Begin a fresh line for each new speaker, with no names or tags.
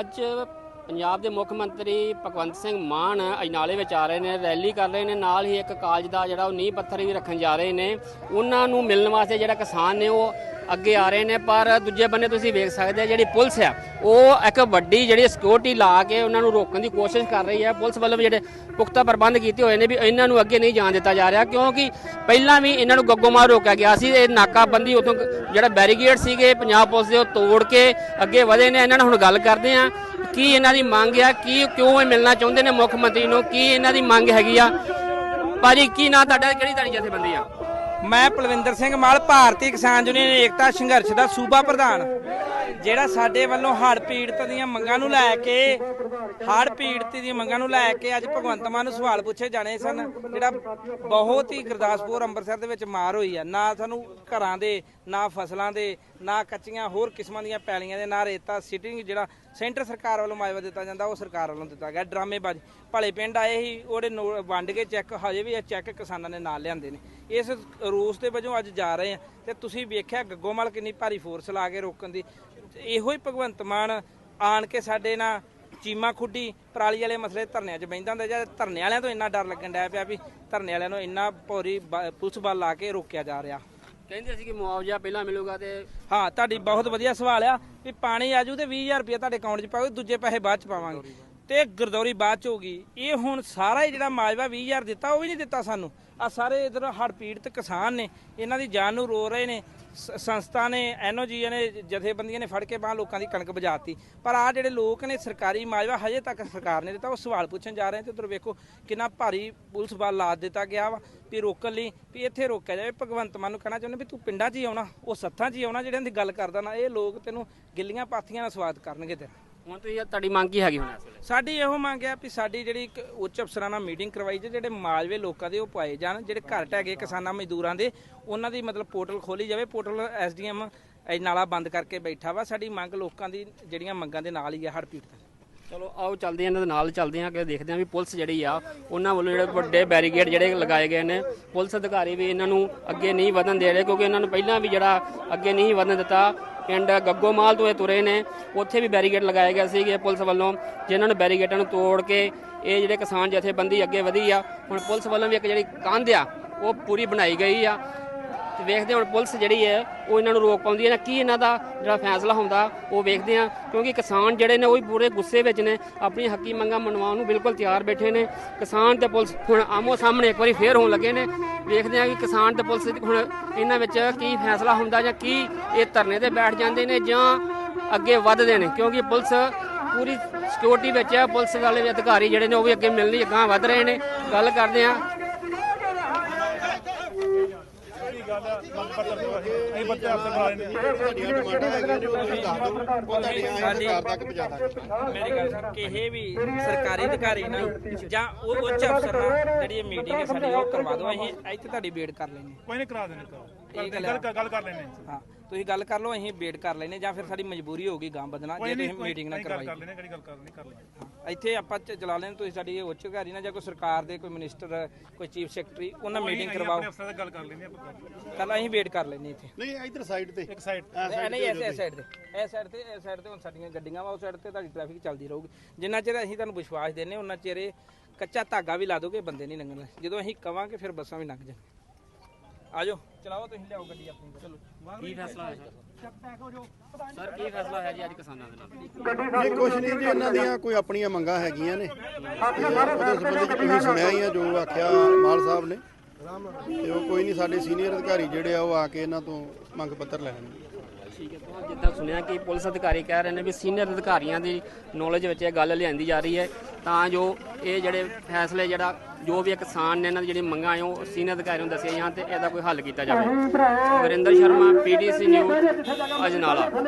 ਅੱਜ ਪੰਜਾਬ ਦੇ ਮੁੱਖ ਮੰਤਰੀ ਭਗਵੰਤ ਸਿੰਘ ਮਾਨ ਅਜਨਾਲੇ ਵਿੱਚ ਆ ਰਹੇ ਨੇ, ਰੈਲੀ ਕਰ ਰਹੇ ਨੇ, ਨਾਲ ਹੀ ਇੱਕ ਕਾਲਜ ਦਾ ਜਿਹੜਾ ਉਹ ਨੀਂਹ ਪੱਥਰ ਵੀ ਰੱਖਣ ਜਾ ਰਹੇ ਨੇ। ਉਹਨਾਂ ਨੂੰ ਮਿਲਣ ਵਾਸਤੇ ਜਿਹੜਾ ਕਿਸਾਨ ਨੇ ਉਹ ਅੱਗੇ ਆ ਰਹੇ ਨੇ, ਪਰ ਦੂਜੇ ਬੰਨੇ ਤੁਸੀਂ ਵੇਖ ਸਕਦੇ ਆ, ਜਿਹੜੀ ਪੁਲਿਸ ਆ, ਉਹ ਇੱਕ ਵੱਡੀ ਜਿਹੜੀ ਸਿਕਿਉਰਿਟੀ ਲਾ ਕੇ ਉਹਨਾਂ ਨੂੰ ਰੋਕਣ ਦੀ ਕੋਸ਼ਿਸ਼ ਕਰ ਰਹੀ ਹੈ। ਪੁਲਿਸ ਵੱਲੋਂ ਵੀ ਜਿਹੜੇ ਪੁਖਤਾ ਪ੍ਰਬੰਧ ਕੀਤੇ ਹੋਏ ਨੇ ਵੀ ਇਹਨਾਂ ਨੂੰ ਅੱਗੇ ਨਹੀਂ ਜਾਣ ਦਿੱਤਾ ਜਾ ਰਿਹਾ, ਕਿਉਂਕਿ ਪਹਿਲਾਂ ਵੀ ਇਹਨਾਂ ਨੂੰ ਗੱਗੋਮਾਰ ਰੋਕਿਆ ਗਿਆ ਸੀ। ਇਹ ਨਾਕਾਬੰਦੀ ਉਥੋਂ ਜਿਹੜਾ ਬੈਰੀਗੇਡ ਸੀਗੇ, ਪੰਜਾਬ ਪੁਲਿਸ ਦੇ ਉਹ ਤੋੜ ਕੇ ਅੱਗੇ ਵਧੇ ਨੇ। ਇਹਨਾਂ ਨਾਲ ਹੁਣ ਗੱਲ ਕਰਦੇ ਆ ਕੀ ਇਹਨਾਂ ਦੀ ਮੰਗ ਆ, ਕੀ, ਕਿਉਂ ਇਹ ਮਿਲਣਾ ਚਾਹੁੰਦੇ ਨੇ ਮੁੱਖ ਮੰਤਰੀ ਨੂੰ, ਕੀ ਇਹਨਾਂ ਦੀ ਮੰਗ ਹੈਗੀ ਆ? ਭਾਜੀ, ਕੀ ਨਾਂ ਤੁਹਾਡਾ, ਕਿਹੜੀ ਤੁਹਾਡੀ ਜਥੇਬੰਦੀ ਆ?
ਮੈਂ ਪਲਵਿੰਦਰ ਸਿੰਘ ਮਾਲ, ਭਾਰਤੀ ਕਿਸਾਨ ਯੂਨੀਅਨ ਏਕਤਾ ਸੰਘਰਸ਼ ਦਾ ਸੂਬਾ ਪ੍ਰਧਾਨ। ਜਿਹੜਾ ਸਾਡੇ ਵੱਲੋਂ ਹੜ੍ਹ ਪੀੜਤ ਦੀਆਂ ਮੰਗਾਂ ਨੂੰ ਲੈ ਕੇ, ਹੜ੍ਹ ਪੀੜਤ ਦੀਆਂ ਮੰਗਾਂ ਨੂੰ ਲੈ ਕੇ ਅੱਜ ਭਗਵੰਤ ਮਾਨ ਨੂੰ ਸਵਾਲ ਪੁੱਛੇ ਜਾਣੇ ਸਨ। ਜਿਹੜਾ ਬਹੁਤ ਹੀ ਗੁਰਦਾਸਪੁਰ, ਅੰਮ੍ਰਿਤਸਰ ਦੇ ਵਿੱਚ ਮਾਰ ਹੋਈ ਆ। ਨਾ ਸਾਨੂੰ ਘਰਾਂ ਦੇ, ਨਾ ਫਸਲਾਂ ਦੇ, ਨਾ ਕੱਚੀਆਂ ਹੋਰ ਕਿਸਮਾਂ ਦੀਆਂ ਪੈਲੀਆਂ ਦੇ, ਨਾ ਰੇਤਾ ਸਿਟਿੰਗ ਜਿਹੜਾ ਸੈਂਟਰ ਸਰਕਾਰ ਵੱਲੋਂ ਮਾਜਵਾ ਦਿੱਤਾ ਜਾਂਦਾ, ਉਹ ਸਰਕਾਰ ਵੱਲੋਂ ਦਿੱਤਾ ਗਿਆ। ਡਰਾਮੇਬਾਜ਼। ਭਲੇ ਪਿੰਡ ਆਏ ਸੀ, ਉਹਦੇ ਨੋ- ਵੰਡ ਕੇ ਚੈੱਕ, ਹਜੇ ਵੀ ਇਹ ਚੈੱਕ ਕਿਸਾਨਾਂ ਨੇ ਨਾਲ ਲਿਆਂਦੇ ਨੇ। ਇਸ ਰੂਸ ਦੇ ਵਜੋਂ ਅੱਜ ਜਾ ਰਹੇ ਆ। ਤੇ ਤੁਸੀਂ ਵੇਖਿਆ ਗੱਗੋਮਲ ਕਿੰਨੀ ਭਾਰੀ ਫੋਰਸ ਲਾ ਕੇ ਰੋਕਣ ਦੀ। ਇਹੋ ਹੀ ਭਗਵੰਤ ਮਾਨ ਆਣ ਕੇ ਸਾਡੇ ਨਾਲ ਚੀਮਾ ਖੁੱਡੀ ਪਰਾਲੀ ਵਾਲੇ ਮਸਲੇ ਧਰਨਿਆਂ 'ਚ ਬੈਂਦਾ ਹੁੰਦਾ ਜਾਂ ਧਰਨੇ ਵਾਲਿਆਂ ਤੋਂ ਇੰਨਾ ਡਰ ਲੱਗਣ ਡਿਆ ਪਿਆ ਵੀ ਧਰਨੇ ਵਾਲਿਆਂ ਨੂੰ ਇੰਨਾ ਭੌਰੀ ਪੁਲਿਸ ਬਲ ਲਾ ਕੇ ਰੋਕਿਆ ਜਾ ਰਿਹਾ।
ਕਹਿੰਦੇ ਸੀ ਕਿ ਮੁਆਵਜ਼ਾ ਪਹਿਲਾਂ ਮਿਲੂਗਾ ਤੇ
ਹਾਂ ਤੁਹਾਡੀ ਬਹੁਤ ਵਧੀਆ ਸਵਾਲ ਆ ਵੀ ਪਾਣੀ ਆਜੂ ਤੇ 20000 ਰੁਪਏ ਤੁਹਾਡੇ ਅਕਾਊਂਟ 'ਚ ਪਾਓ ਦੂਜੇ ਪੈਸੇ ਬਾਅਦ 'ਚ ਪਾਵਾਂਗੇ। ਤੇ ਗਰਦੌਰੀ ਬਾਅਦ 'ਚ ਹੋ ਗਈ। ਇਹ ਹੁਣ ਸਾਰਾ ਹੀ ਜਿਹੜਾ ਮਾਜਵਾ 20000 ਦਿੱਤਾ, ਉਹ ਵੀ ਨਹੀਂ ਦਿੱਤਾ ਸਾਨੂੰ। ਆ ਸਾਰੇ ਇਧਰ ਹੜ ਪੀੜਤ ਕਿਸਾਨ ਨੇ, ਇਹਨਾਂ ਦੀ ਜਾਨ ਨੂੰ ਰੋ ਰਹੇ ਨੇ। ਸ- ਸੰਸਥਾ ਨੇ, ਐਨਓਜੀ ਨੇ, ਜਥੇਬੰਦੀਆਂ ਨੇ ਫੜ ਕੇ ਬਾਹ ਲੋਕਾਂ ਦੀ ਕਣਕ ਬਜਾਤੀ ਪਰ ਆ ਜਿਹੜੇ ਲੋਕ ਨੇ, ਸਰਕਾਰੀ ਮਾਜਵਾ ਹਜੇ ਤੱਕ ਸਰਕਾਰ ਨੇ ਦਿੱਤਾ, ਉਹ ਸਵਾਲ ਪੁੱਛਣ ਜਾ ਰਹੇ ਤੇ ਉਧਰ ਵੇਖੋ ਕਿੰਨਾ ਭਾਰੀ ਪੁਲਿਸ ਬਲ ਲਾ ਦਿੱਤਾ ਗਿਆ ਵਾ, ਵੀ ਰੋਕਣ ਲਈ, ਵੀ ਇੱਥੇ ਰੋਕਿਆ ਜਾਵੇ। ਭਗਵੰਤ ਮਾਨ ਨੂੰ ਕਹਿਣਾ ਚਾਹੁੰਦੇ ਵੀ ਤੂੰ ਪਿੰਡਾਂ 'ਚ ਹੀ ਆਉਣਾ, ਉਹ ਸੱਥਾਂ 'ਚ ਹੀ ਆਉਣਾ, ਜਿਹੜਿਆਂ ਦੀ ਗੱਲ ਕਰਦਾ ਨਾ, ਇਹ ਲੋਕ ਤੈਨੂੰ ਗਿੱਲੀਆਂ ਪਾਥੀਆਂ ਨਾਲ ਸਵਾਦ ਕਰਨਗੇ ਤੇਰਾ।
ਹੁਣ ਤੁਸੀਂ ਤੁਹਾਡੀ ਮੰਗ ਕੀ ਹੈਗੀ ਹੁਣ ਇਸ ਵੇਲੇ?
ਸਾਡੀ ਇਹੋ ਮੰਗ ਹੈ ਵੀ ਸਾਡੀ ਜਿਹੜੀ ਇੱਕ ਉੱਚ ਅਫਸਰਾਂ ਨਾਲ ਮੀਟਿੰਗ ਕਰਵਾਈ ਜੇ ਜਿਹੜੇ ਮਾਜਵੇ ਲੋਕਾਂ ਦੇ ਉਹ ਪਾਏ ਜਾਣ ਜਿਹੜੇ ਘਰ ਗਏ ਕਿਸਾਨਾਂ ਮਜ਼ਦੂਰਾਂ ਦੇ ਉਹਨਾਂ ਦੀ ਮਤਲਬ ਪੋਰਟਲ ਖੋਲੀ ਜਾਵੇ ਪੋਰਟਲ ਐਸਡੀਐਮ ਨਾਲਾ ਬੰਦ ਕਰਕੇ ਬੈਠਾ ਵਾ। ਸਾਡੀ ਮੰਗ ਲੋਕਾਂ ਦੀ ਜਿਹੜੀਆਂ ਮੰਗਾਂ ਦੇ ਨਾਲ ਹੀ ਆ ਹੜ੍ਹ ਪੀੜਤਾਂ
ਚਲੋ ਆਓ ਚੱਲਦੇ ਹਾਂ ਇਹਨਾਂ ਦੇ ਨਾਲ ਚੱਲਦੇ ਹਾਂ ਕਿ ਦੇਖਦੇ ਹਾਂ ਵੀ ਪੁਲਿਸ ਜਿਹੜੀ ਆ ਉਹਨਾਂ ਵੱਲੋਂ ਜਿਹੜੇ ਵੱਡੇ ਬੈਰੀਕੇਡ ਜਿਹੜੇ ਲਗਾਏ ਗਏ ਨੇ ਪੁਲਿਸ ਅਧਿਕਾਰੀ ਵੀ ਇਹਨਾਂ ਨੂੰ ਅੱਗੇ ਨਹੀਂ ਵਧਣ ਦੇ ਰਹੇ ਕਿਉਂਕਿ ਇਹਨਾਂ ਨੂੰ ਪਹਿਲਾਂ ਵੀ ਜਿਹੜਾ ਅੱਗੇ ਨਹੀਂ ਵਧਣ ਦਿੱਤਾ ਪਿੰਡ ਗੱਗੋਮਾਲ ਤੋਂ ਇਹ ਤੁਰੇ ਨੇ। ਉੱਥੇ ਵੀ ਬੈਰੀਕੇਡ ਲਗਾਏ ਗਏ ਸੀਗੇ ਪੁਲਿਸ ਵੱਲੋਂ, ਜਿਨ੍ਹਾਂ ਨੂੰ ਬੈਰੀਕੇਡਾਂ ਨੂੰ ਤੋੜ ਕੇ ਇਹ ਜਿਹੜੇ ਕਿਸਾਨ ਜਥੇਬੰਦੀ ਅੱਗੇ ਵਧੀ ਆ। ਹੁਣ ਪੁਲਿਸ ਵੱਲੋਂ ਵੀ ਇੱਕ ਜਿਹੜੀ ਕੰਧ ਆ, ਉਹ ਪੂਰੀ ਬਣਾਈ ਗਈ ਆ। ਤੇ ਵੇਖਦੇ ਹਾਂ ਹੁਣ ਪੁਲਿਸ ਜਿਹੜੀ ਹੈ, ਉਹ ਇਹਨਾਂ ਨੂੰ ਰੋਕ ਪਾਉਂਦੀ ਹੈ ਨਾ ਕੀ ਇਹਨਾਂ ਦਾ ਜਿਹੜਾ ਫੈਸਲਾ ਹੁੰਦਾ, ਉਹ ਵੇਖਦੇ ਹਾਂ। ਕਿਉਂਕਿ ਕਿਸਾਨ ਜਿਹੜੇ ਨੇ, ਉਹ ਵੀ ਪੂਰੇ ਗੁੱਸੇ ਵਿੱਚ ਨੇ। ਆਪਣੀ ਹੱਕੀ ਮੰਗਾਂ ਮਨਵਾਉਣ ਨੂੰ ਬਿਲਕੁਲ ਤਿਆਰ ਬੈਠੇ ਨੇ। ਕਿਸਾਨ ਤੇ ਪੁਲਿਸ ਹੁਣ ਆਮੋ ਸਾਹਮਣੇ ਇੱਕ ਵਾਰੀ ਫੇਰ ਹੋਣ ਲੱਗੇ ਨੇ। ਵੇਖਦੇ ਹਾਂ ਕਿ ਕਿਸਾਨ ਤੇ ਪੁਲਿਸ ਹੁਣ ਇਹਨਾਂ ਵਿੱਚ ਕੀ ਫੈਸਲਾ ਹੁੰਦਾ ਜਾਂ ਕੀ ਇਹ ਧਰਨੇ ਤੇ ਬੈਠ ਜਾਂਦੇ ਨੇ ਜਾਂ ਅੱਗੇ ਵੱਧਦੇ ਨੇ। ਕਿਉਂਕਿ ਪੁਲਿਸ ਪੂਰੀ ਸਿਕਿਉਰਿਟੀ ਵਿੱਚ ਹੈ। ਪੁਲਿਸ ਵਾਲੇ ਅਧਿਕਾਰੀ ਜਿਹੜੇ ਨੇ, ਉਹ ਵੀ ਅੱਗੇ ਮਿਲਣ ਲਈ ਅਗਾਂਹ ਵੱਧ ਰਹੇ ਨੇ। ਗੱਲ ਕਰਦੇ ਹਾਂ
ਨਹੀਂ ਬੱਚੇ ਆਪਸੇ ਬਣਾ ਰਹੇ
ਮੇਰੀ ਗੱਲ ਸੁਣ ਕਿਸੇ ਵੀ ਸਰਕਾਰੀ ਅਧਿਕਾਰੀ ਨਾਲ ਜਾਂ ਉਹ ਉੱਚ ਅਫਸਰ ਨਾਲ ਜਿਹੜੀ ਇਹ ਮੀਟਿੰਗ ਹੈ ਸਾਡੀ ਉਹ ਕਰਵਾ ਦਿਓ ਅਸੀਂ ਇੱਥੇ ਤੁਹਾਡੀ ਵੇਟ ਕਰ ਲੈਂਦੇ ਹਾਂ
ਕੋਈ ਨਹੀਂ ਕਰਾ ਦੇਣੇ ਕਰੋ।
ਇਹ ਗੱਲ
ਗੱਲ ਗੱਲ ਕਰ ਲੈਣੇ
ਹਾਂ। ਤੁਸੀਂ ਗੱਲ ਕਰ ਲਓ ਅਸੀਂ ਵੇਟ ਕਰ ਲੈਨੇ ਜਾਂ ਫਿਰ ਸਾਡੀ ਮਜਬੂਰੀ ਹੋਊਗੀ ਗਾਂ ਬਦਨਾ ਜੇ ਤੁਸੀਂ ਮੀਟਿੰਗ ਨਾ ਕਰਵਾਈ।
ਕਰ ਲੈਣੇ ਕਿਹੜੀ ਗੱਲ ਕਰਨੀ ਕਰ ਲੈਣੇ
ਹਾਂ, ਇੱਥੇ ਆਪਾਂ ਚ- ਚਲਾ ਲੈਣ ਤੁਸੀਂ ਸਾਡੀ ਉੱਚ ਅਧਿਕਾਰੀ ਨਾਲ ਜਾਂ ਕੋਈ ਸਰਕਾਰ ਦੇ ਕੋਈ ਮਿਨਿਸਟਰ ਕੋਈ ਚੀਫ ਸੈਕਟਰੀ ਉਹਨਾਂ ਮੀਟਿੰਗ ਕਰਵਾਓ।
ਆਪਣੇ ਅਫਸਰ ਨਾਲ ਗੱਲ ਕਰ ਲੈਣੇ ਆਪਾਂ
ਕੱਲ ਅਸੀਂ ਵੇਟ ਕਰ ਲੈਨੇ ਇੱਥੇ।
ਨਹੀਂ ਇਧਰ ਸਾਈਡ ਤੇ।
ਇੱਕ ਸਾਈਡ
ਨਹੀਂ ਨਹੀਂ ਇਸ ਇਸ ਸਾਈਡ ਤੇ। ਇਸ ਸਾਈਡ ਤੇ ਇਸ ਸਾਈਡ ਤੇ ਹੁਣ ਸਾਡੀਆਂ ਗੱਡੀਆਂ ਵਾ ਉਸ ਸਾਈਡ ਤੇ ਤੁਹਾਡੀ ਟ੍ਰੈਫਿਕ ਚੱਲਦੀ ਰਹੂਗੀ। ਜਿੰਨਾ ਚਿਰ ਅਸੀਂ ਤੁਹਾਨੂੰ ਵਿਸ਼ਵਾਸ ਦਿੰਨੇ ਉਹਨਾਂ ਚਿਰ ਕੱਚਾ ਧਾਗਾ ਵੀ ਲਾ ਦੋਗੇ ਬੰਦੇ ਨਹੀਂ ਲੰਘਣੇ ਜਦੋਂ ਅਸੀਂ ਕਵਾਂਗੇ ਫਿਰ ਬੱਸਾਂ ਵੀ ਲੰਘ ਜਾਣ ਆਜੋ ਚਲਾਓ ਤੁਸੀਂ ਲਿਆਓ ਗੱਡੀ ਆਪਣੀ। ਚਲੋ।
ਕੀ ਫੈਸਲਾ ਹੋਇਆ ਸਰ? ਸਰ ਕੀ ਫੈਸਲਾ ਹੋਇਆ ਜੀ ਅੱਜ ਕਿਸਾਨਾਂ ਦੇ ਨਾਲ?
ਇਹ ਕੁਛ ਨਹੀਂ ਜੀ ਇਹਨਾਂ ਦੀਆਂ ਕੋਈ ਆਪਣੀਆਂ ਮੰਗਾਂ ਹੈਗੀਆਂ ਨੇ। ਤੇ ਉਹਦੇ ਸੰਬੰਧੀ ਤੁਸੀਂ ਸੁਣਿਆ ਹੀ ਆ ਜੋ ਆਖਿਆ ਮਾਲ ਸਾਹਿਬ ਨੇ। ਤੇ ਉਹ ਕੋਈ ਨਹੀਂ ਸਾਡੇ ਸੀਨੀਅਰ ਅਧਿਕਾਰੀ ਜਿਹੜੇ ਆ ਉਹ ਆ ਕੇ ਇਹਨਾਂ ਤੋਂ ਮੰਗ ਪੱਤਰ ਲੈਣਗੇ
ਠੀਕ ਹੈ ਤਾਂ ਜਿੱਦਾਂ ਸੁਣਿਆ ਕਿ ਪੁਲਿਸ ਅਧਿਕਾਰੀ ਕਹਿ ਰਹੇ ਨੇ ਵੀ ਸੀਨੀਅਰ ਅਧਿਕਾਰੀਆਂ ਦੀ ਨੌਲੇਜ ਵਿੱਚ ਇਹ ਗੱਲ ਲਿਆਂਦੀ ਜਾ ਰਹੀ ਹੈ। ਤਾਂ ਜੋ ਇਹ ਜਿਹੜੇ ਫੈਸਲੇ ਜਿਹੜਾ ਜੋ ਵੀ ਕਿਸਾਨ ਨੇ ਇਹਨਾਂ ਦੀ ਜਿਹੜੀ ਮੰਗਾਂ ਆ ਉਹ ਸੀਨੀਅਰ ਅਧਿਕਾਰੀਆਂ ਨੂੰ ਦੱਸੀਆਂ ਜਾਣ ਤੇ ਇਹਦਾ ਕੋਈ ਹੱਲ ਕੀਤਾ ਜਾਵੇ। Varinder Sharma PDC news Ajnala.